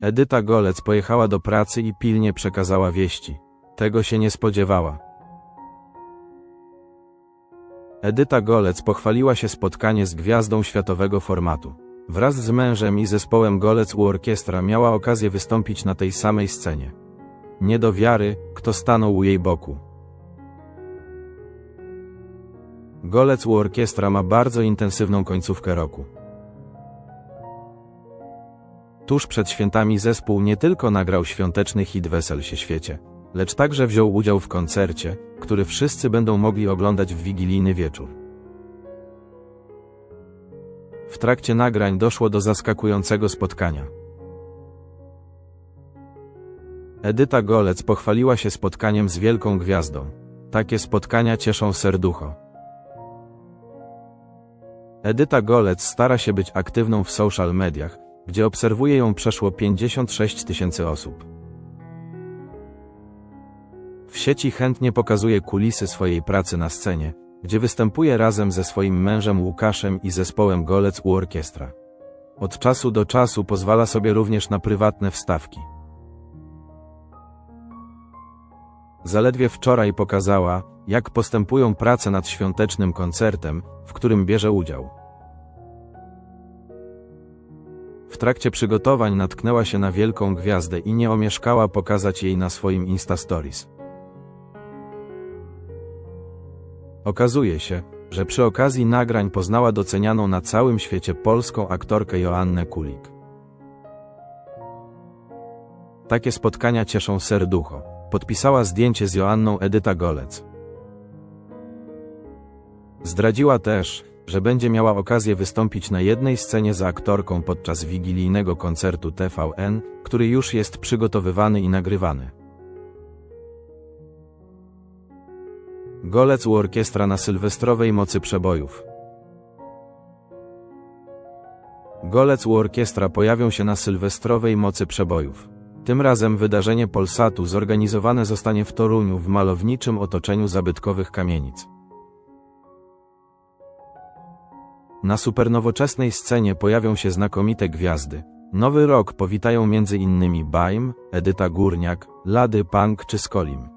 Edyta Golec pojechała do pracy i pilnie przekazała wieści. Tego się nie spodziewała. Edyta Golec pochwaliła się spotkanie z gwiazdą światowego formatu. Wraz z mężem i zespołem Golec u orkiestra miała okazję wystąpić na tej samej scenie. Nie do wiary, kto stanął u jej boku. Golec u orkiestra ma bardzo intensywną końcówkę roku. Tuż przed świętami zespół nie tylko nagrał świąteczny hit Wesel się świecie, lecz także wziął udział w koncercie, który wszyscy będą mogli oglądać w wigilijny wieczór. W trakcie nagrań doszło do zaskakującego spotkania. Edyta Golec pochwaliła się spotkaniem z wielką gwiazdą. Takie spotkania cieszą serducho. Edyta Golec stara się być aktywną w social mediach, gdzie obserwuje ją przeszło 56 tysięcy osób. W sieci chętnie pokazuje kulisy swojej pracy na scenie, gdzie występuje razem ze swoim mężem Łukaszem i zespołem Golec u orkiestra. Od czasu do czasu pozwala sobie również na prywatne wstawki. Zaledwie wczoraj pokazała, jak postępują prace nad świątecznym koncertem, w którym bierze udział. W trakcie przygotowań natknęła się na wielką gwiazdę i nie omieszkała pokazać jej na swoim Insta Stories. Okazuje się, że przy okazji nagrań poznała docenianą na całym świecie polską aktorkę Joannę Kulik. Takie spotkania cieszą serducho. Podpisała zdjęcie z Joanną Edyta Golec. Zdradziła też, że będzie miała okazję wystąpić na jednej scenie za aktorką podczas wigilijnego koncertu TVN, który już jest przygotowywany i nagrywany. Golec u orkiestra na sylwestrowej mocy przebojów. Golec u orkiestra pojawią się na sylwestrowej mocy przebojów. Tym razem wydarzenie Polsatu zorganizowane zostanie w Toruniu w malowniczym otoczeniu zabytkowych kamienic. Na supernowoczesnej scenie pojawią się znakomite gwiazdy. Nowy rok powitają m.in. Baim, Edyta Górniak, Lady Punk czy Skolim.